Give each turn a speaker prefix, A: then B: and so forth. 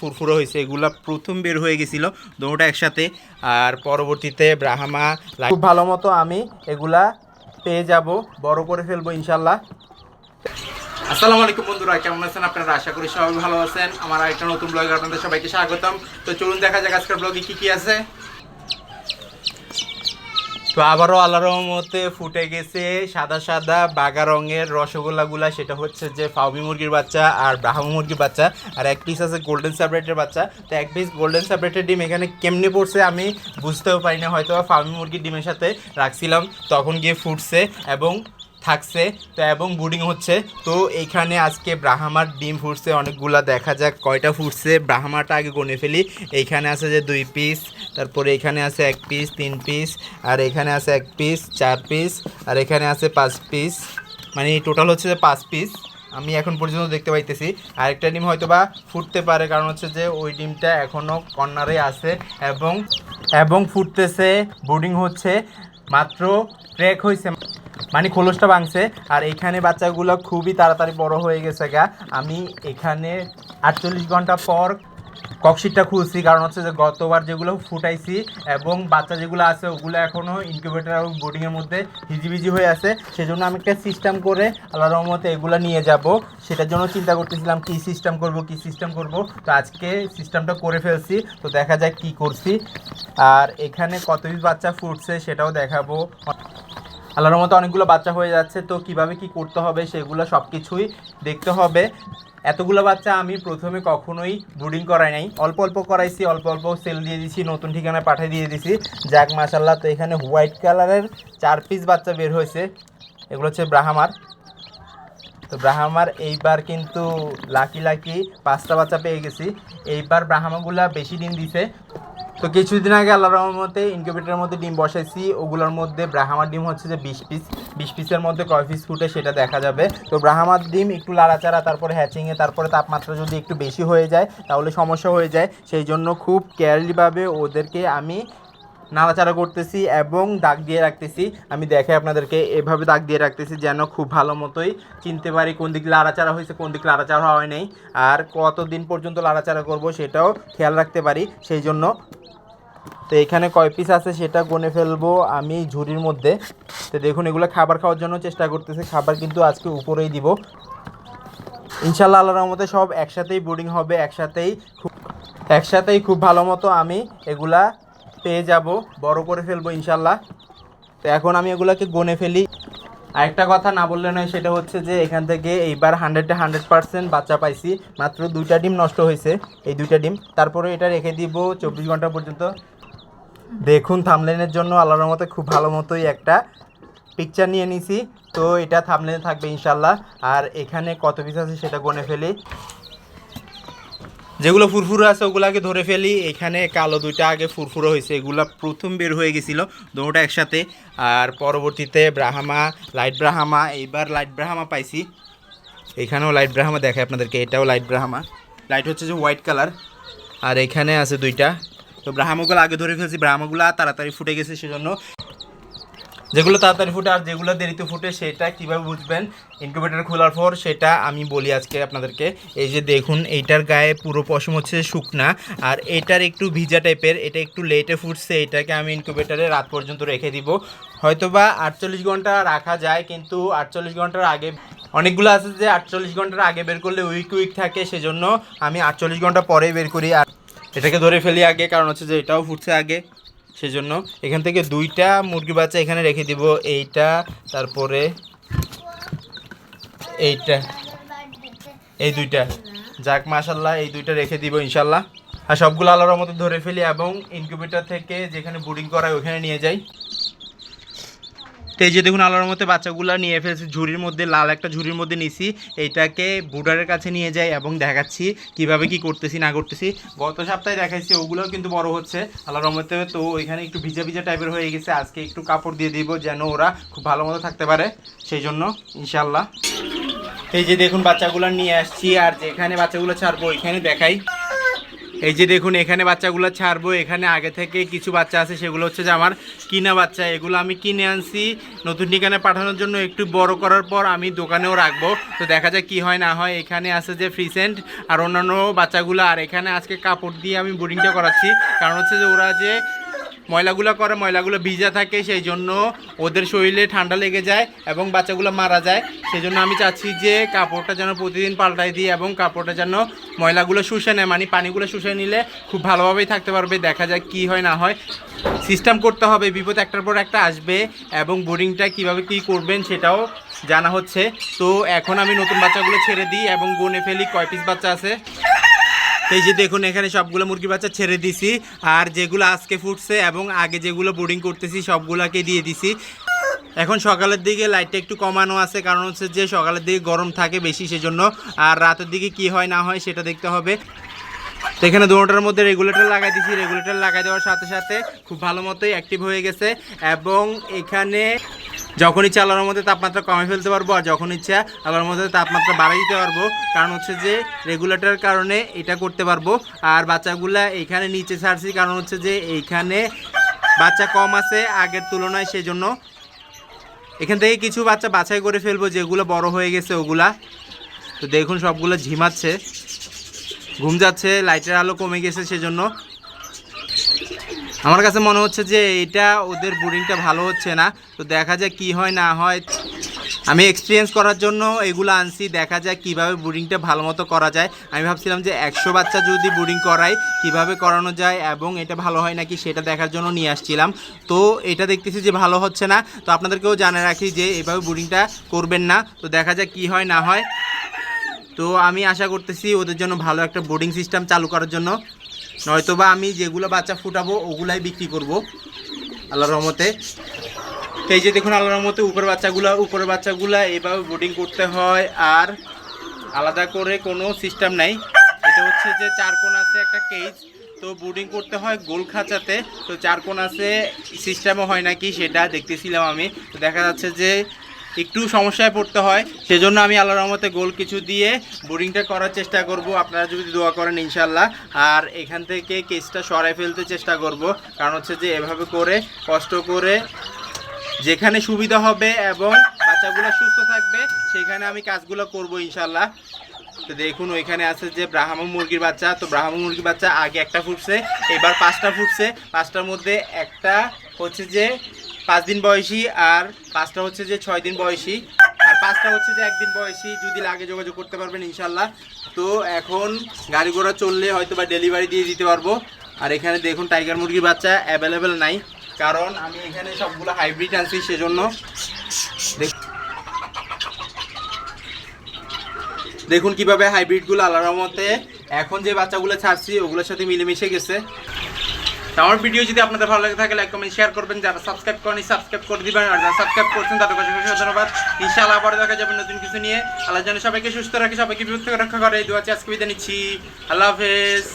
A: ফুরফুরো হয়েছে এগুলো প্রথম বের হয়ে গেছিল দুটোটা একসাথে। আর পরবর্তীতে ব্রাহ্মা খুব ভালো মতো আমি এগুলা পেয়ে যাব বড় করে ফেলব ইনশাল্লাহ আসসালামু আলাইকুম বন্ধুরা কেমন আছেন আপনারা? আশা করি সবাই ভালো আছেন। আমার আরেকটা নতুন ব্লগে আপনাদের সবাইকে স্বাগতম। তো চলুন দেখা যাক আজকের ব্লগে কি কি আছে। তো আবারও আল্লাহ রহমতে ফুটে গেছে সাদা সাদা বাগা রঙের রসগোল্লাগুলা। সেটা হচ্ছে যে ফাউবি মুরগির বাচ্চা আর ব্রাহ্ম মুরগির বাচ্চা। আর এক পিস আছে গোল্ডেন সাবরেটের বাচ্চা। তো এক পিস গোল্ডেন সাবরেটের ডিম এখানে কেমনে পড়ছে আমি বুঝতেও পারি না। হয়তো ফাউবি মুরগির ডিমের সাথে রাখছিলাম, তখন গিয়ে ফুটছে এবং থাকছে। তো এবং বুডিং হচ্ছে। তো এইখানে আজকে ব্রাহ্মার ডিম ফুটছে, অনেকগুলা দেখা যাক কয়টা ফুটছে। ব্রাহ্মাটা আগে গনে ফেলি। এইখানে আছে যে দুই পিস তারপরে এখানে আছে এক পিস তিন পিস আর এখানে আছে এক পিস চার পিস আর এখানে আছে পাঁচ পিস মানে টোটাল হচ্ছে যে পাঁচ পিস আমি এখন পর্যন্ত দেখতে পাইতেছি। আরেকটা ডিম হয়তো বা ফুটতে পারে, কারণ হচ্ছে যে ওই ডিমটা এখনও কর্নারে আছে এবং এবং ফুটতেছে। বোর্ডিং হচ্ছে, মাত্র ট্রেক হয়েছে মানে খোলসটা ভাঙছে। আর এখানে বাচ্চাগুলো খুবই তাড়াতাড়ি বড় হয়ে গেছে গা। আমি এখানে আটচল্লিশ ঘণ্টা পর ককশিটটা খুলছি। কারণ হচ্ছে যে গতবার যেগুলো ফুটাইছি এবং বাচ্চা যেগুলো আছে, ওগুলো এখনও ইনকিউবেটার এবং বোর্ডিংয়ের মধ্যে হিজিবিজি হয়ে আছে। সেজন্য আমি একটা সিস্টেম করে আল্লাহ রহমতে এগুলো নিয়ে যাব। সেটার জন্য চিন্তা করতেছিলাম, কি সিস্টেম করব, কি সিস্টেম করব? তো আজকে সিস্টেমটা করে ফেলছি। তো দেখা যাক কি করছি। আর এখানে কত বাচ্চা ফুটছে সেটাও দেখাবো। আল্লাহর মতো অনেকগুলো বাচ্চা হয়ে যাচ্ছে, তো কীভাবে কি করতে হবে সেগুলো সব কিছুই দেখতে হবে। এতগুলো বাচ্চা আমি প্রথমে কখনোই ব্রুডিং করাই নাই। অল্প অল্প করাইছি, অল্প অল্প সেল দিয়ে দিছি, নতুন ঠিকানায় পাঠিয়ে দিয়ে দিছি। যাক মাসাল্লাহ তো এখানে হোয়াইট কালারের চার পিস বাচ্চা বের হয়েছে। এগুলো হচ্ছে ব্রাহামার। তো ব্রাহ্মার এইবার কিন্তু লাকি লাকি পাঁচটা বাচ্চা পেয়ে গেছি। এইবার ব্রাহ্মাগুলা বেশি দিন দিছে। তো কিছুদিন আগে আল্লাহ রহমতে ইনকিউবেটারের মধ্যে ডিম বসাইছি। ওগুলোর মধ্যে ব্রাহ্মার ডিম হচ্ছে যে বিশ পিস বিশ পিসের মধ্যে কয় পিস ফুটে সেটা দেখা যাবে। তো ব্রাহ্মার ডিম একটু লাড়াচাড়া, তারপরে হ্যাচিংয়ে তারপরে তাপমাত্রা যদি একটু বেশি হয়ে যায়, তাহলে সমস্যা হয়ে যায়। সেই জন্য খুব কেয়ারলিভাবে ওদেরকে আমি নাড়াচাড়া করতেছি এবং দাগ দিয়ে রাখতেছি। আমি দেখে আপনাদেরকে এভাবে দাগ দিয়ে রাখতেছি যেন খুব ভালো মতোই চিনতে পারি কোন দিক লাড়াচাড়া হয়েছে, কোন দিক লাড়াচাড়া হয় নাই। আর কতদিন পর্যন্ত লাড়াচাড়া করব সেটাও খেয়াল রাখতে পারি। সেই জন্য তো এখানে কয় পিস আছে সেটা গনে ফেলব আমি ঝুড়ির মধ্যে। তো দেখুন, এগুলো খাবার খাওয়ার জন্য চেষ্টা করতেছে। খাবার কিন্তু আজকে উপরেই দিব। ইনশাল্লাহ আল্লাহর রহমতে সব একসাথেই বোর্ডিং হবে, একসাথেই খুব একসাথেই খুব ভালো মতো আমি এগুলা পেয়ে যাব, বড় করে ফেলব ইনশাল্লাহ তো এখন আমি এগুলাকে গনে ফেলি। আরেকটা কথা না বললে নয়, সেটা হচ্ছে যে এখান থেকে এইবার হান্ড্রেডে হান্ড্রেড পার্সেন্ট বাচ্চা পাইছি। মাত্র দুইটা ডিম নষ্ট হয়েছে, এই দুইটা ডিম। তারপরে এটা রেখে দিব চব্বিশ ঘণ্টা পর্যন্ত। দেখুন থামলেনের জন্য আল্লাহর মতে খুব ভালো মতোই একটা পিকচার নিয়ে নিছি। তো এটা থামলেনে থাকবে ইনশাল্লাহ আর এখানে কত পিস আছে সেটা গনে ফেলি। যেগুলো ফুরফুরো আছে, ওগুলাকে ধরে ফেলি। এখানে কালো দুইটা আগে ফুরফুরো হয়েছে, এগুলা প্রথম বের হয়ে গেছিল দুটোটা একসাথে। আর পরবর্তীতে ব্রাহামা, লাইট ব্রাহামা, এইবার লাইট ব্রাহামা পাইছি। এখানেও লাইট ব্রাহামা দেখায় আপনাদেরকে, এটাও লাইট ব্রাহামা। লাইট হচ্ছে যে হোয়াইট কালার আর এখানে আছে দুইটা। তো ব্রাহ্মগুলো আগে ধরে ফেলছি ব্রাহ্মগুলো তাড়াতাড়ি ফুটে গেছে সেজন্য। যেগুলো তাড়াতাড়ি ফুটে আর যেগুলো দেরিতে ফুটে সেটা কীভাবে বুঝবেন? ইনকিউবেটার খোলার পর সেটা আমি বলি আজকে আপনাদেরকে। এই যে দেখুন, এইটার গায়ে পুরো পশম হচ্ছে শুকনা, আর এটার একটু ভিজা টাইপের এটা একটু লেটে ফুটছে, এটাকে আমি ইনকিউবেটারে রাত পর্যন্ত রেখে দিব। হয়তোবা আটচল্লিশ ঘণ্টা রাখা যায়, কিন্তু আটচল্লিশ ঘণ্টার আগে, অনেকগুলো আছে যে আটচল্লিশ ঘণ্টার আগে বের করলে উইক উইক থাকে, সেজন্য আমি আটচল্লিশ ঘণ্টা পরেই বের করি। আর এটাকে ধরে ফেলি আগে, কারণ হচ্ছে যে এটাও ফুটছে আগে। সেজন্য এখান থেকে দুইটা মুরগি বাচ্চা এখানে রেখে দিব। এইটা, তারপরে এইটা, এই দুইটা। যাক মাশাল্লাহ এই দুইটা রেখে দিব ইনশাল্লাহ আর সবগুলো আলোর মতো ধরে ফেলি এবং ইনকিউবেটার থেকে যেখানে বুডিং করা হয় ওখানে নিয়ে যাই। তো এই যে দেখুন আলোর মধ্যে বাচ্চাগুলো নিয়ে ফেলছি, ঝুড়ির মধ্যে, লাল একটা ঝুড়ির মধ্যে নিছি। এইটাকে বুডারের কাছে নিয়ে যাই এবং দেখাচ্ছি কীভাবে কি করতেছি, না করতেছি। গত সপ্তাহে দেখাইছি, ওগুলোও কিন্তু বড় হচ্ছে। আল্লাহর রহমতে তো ওইখানে একটু ভিজা ভিজা টাইপের হয়ে গেছে। আজকে একটু কাপড় দিয়ে দিব যেন ওরা খুব ভালো মতো থাকতে পারে। সেই জন্য ইনশাল্লাহ এই যে দেখুন বাচ্চাগুলো নিয়ে আসছি, আর যেখানে বাচ্চাগুলো ছাড়বো, ওইখানে দেখাই। এই যে দেখুন, এখানে বাচ্চাগুলো ছাড়বো। এখানে আগে থেকে কিছু বাচ্চা আছে, সেগুলো হচ্ছে যে আমার কিনা বাচ্চা। এগুলো আমি কিনে আনছি নতুন ঠিকানায় পাঠানোর জন্য। একটু বড় করার পর আমি দোকানেও রাখব। তো দেখা যায় কি হয়, না হয়। এখানে আছে যে ফ্রিসেন্ট আর অন্যান্য বাচ্চাগুলো। আর এখানে আজকে কাপড় দিয়ে আমি বোর্ডিংটা করাচ্ছি। কারণ হচ্ছে যে ওরা যে ময়লাগুলো করে, ময়লাগুলো ভিজা থাকে, সেই জন্য ওদের শরীরে ঠান্ডা লেগে যায় এবং বাচ্চাগুলো মারা যায়। সেই জন্য আমি চাচ্ছি যে কাপড়টা যেন প্রতিদিন পাল্টাই দিই এবং কাপড়টা যেন ময়লাগুলো শুষে নেয় মানে পানিগুলো শুষে নিলে খুব ভালোভাবেই থাকতে পারবে, দেখা যায় কি হয়, না হয়। সিস্টেম করতে হবে, বিপদ একটার পর একটা আসবে এবং বোরিংটা কীভাবে কি করবেন সেটাও জানা হচ্ছে। তো এখন আমি নতুন বাচ্চাগুলো ছেড়ে দিই এবং গনে ফেলি, কয় পিস বাচ্চা আছে? এই যে দেখুন, এখানে সবগুলো মুরগি বাচ্চা ছেড়ে দিছি। আর যেগুলো আজকে ফুটছে এবং আগে যেগুলো বোর্ডিং করতেছি, সবগুলোকে দিয়ে দিছি। এখন সকালের দিকে লাইটটা একটু কমানো আছে, কারণ হচ্ছে যে সকালের দিকে গরম থাকে বেশি সেজন্য। আর রাতের দিকে কি হয়, না হয় সেটা দেখতে হবে। তো এখানে দুটোটার মধ্যে রেগুলেটর লাগাই দিছি। রেগুলেটর লাগাই দেওয়ার সাথে সাথে খুব ভালো মতোই অ্যাক্টিভ হয়ে গেছে। এবং এখানে যখন ইচ্ছা আলোর মধ্যে তাপমাত্রা কমে ফেলতে পারব, আর যখন ইচ্ছা আলোর মধ্যে তাপমাত্রা বাড়াই দিতে পারব, কারণ হচ্ছে যে রেগুলেটরের কারণে এটা করতে পারব। আর বাচ্চাগুলা এখানে নিচে ছাড়ছি, কারণ হচ্ছে যে এইখানে বাচ্চা কম আছে আগের তুলনায়, সেজন্য এখান থেকে কিছু বাচ্চা বাছাই করে ফেলব, যেগুলো বড় হয়ে গেছে ওগুলা। তো দেখুন সবগুলো ঝিমাচ্ছে, ঘুম যাচ্ছে লাইটের আলো কমে গেছে, সেজন্য আমার কাছে মনে হচ্ছে যে এটা ওদের বোর্ডিংটা ভালো হচ্ছে না। তো দেখা যায় কি হয়, না হয়। আমি এক্সপিরিয়েন্স করার জন্য এগুলো আনছি, দেখা যায় কীভাবে বোর্ডিংটা ভালো মতো করা যায়। আমি ভাবছিলাম যে একশো বাচ্চা যদি বোর্ডিং করাই, কীভাবে করানো যায় এবং এটা ভালো হয় নাকি সেটা দেখার জন্য নিয়ে আসছিলাম। তো এটা দেখতেছি যে ভালো হচ্ছে না। তো আপনাদেরকেও জানে রাখি যে এভাবে বোর্ডিংটা করবেন না। তো দেখা যায় কি হয়, না হয়। তো আমি আশা করতেছি ওদের জন্য ভালো একটা বোর্ডিং সিস্টেম চালু করার জন্য। নয়তোবা আমি যেগুলো বাচ্চা ফুটাবো, ওগুলাই বিক্রি করব আল্লাহর রহমতে। এই যে দেখুন, আল্লাহর রহমতে উপরের বাচ্চাগুলো উপরের বাচ্চাগুলো এভাবে বোর্ডিং করতে হয় আর আলাদা করে কোনো সিস্টেম নাই। এটা হচ্ছে যে চার কোণ আছে একটা কেজ তো বোর্ডিং করতে হয় গোল খাঁচাতে। তো চার কোণ আছে সিস্টেমও হয় নাকি সেটা দেখতেছিলাম আমি। তো দেখা যাচ্ছে যে একটু সমস্যায় পড়তে হয়। সেজন্য আমি আল্লাহ রহমতে গোল কিছু দিয়ে বোরিংটা করার চেষ্টা করব। আপনারা যদি দোয়া করেন ইনশাল্লাহ আর এখান থেকে কেসটা সরাই ফেলতে চেষ্টা করব। কারণ হচ্ছে যে, এভাবে করে, কষ্ট করে যেখানে সুবিধা হবে এবং বাচ্চাগুলো সুস্থ থাকবে, সেখানে আমি কাজগুলো করব ইনশাল্লাহ তো দেখুন, ওইখানে আছে যে, ব্রাহ্মণ মুরগির বাচ্চা। তো ব্রাহ্মণ মুরগির বাচ্চা আগে একটা ফুটছে, এবার পাঁচটা ফুটছে। পাঁচটার মধ্যে একটা হচ্ছে যে পাঁচ দিন বয়সী আর পাঁচটা হচ্ছে যে ছয় দিন বয়সী। আর পাঁচটা হচ্ছে যে একদিন বয়সী, যদি লাগে যোগাযোগ করতে পারবেন ইনশাল্লাহ তো এখন গাড়ি ঘোড়া চললে হয়তো বা ডেলিভারি দিয়ে দিতে পারব। আর এখানে দেখুন টাইগার মুরগির বাচ্চা অ্যাভেলেবেল নাই। কারণ আমি এখানে সবগুলো হাইব্রিড আনছি সেজন্য। দেখ- দেখুন কীভাবে হাইব্রিডগুলো আলাদা মতে এখন যে বাচ্চাগুলো ছাড়ছি, ওগুলোর সাথে মিলেমিশে গেছে। আমার ভিডিও যদি আপনাদের ভালো লাগে থাকে লাইক কমেন্ট শেয়ার করবেন। যারা সাবস্ক্রাইব করেনি সাবস্ক্রাইব করে দিবেন। আর যারা সাবস্ক্রাইব করছেন, তাদের কাছে অসংখ্য ধন্যবাদ। ইনশাআল্লাহ আবার দেখা যাবে নতুন কিছু নিয়ে। আল্লাহ যেন সবাইকে সুস্থ রাখে, সবাইকে বিপদ থেকে রক্ষা করে এই দু আজকে বিদায় নিচ্ছি। আল্লাহ হাফেজ।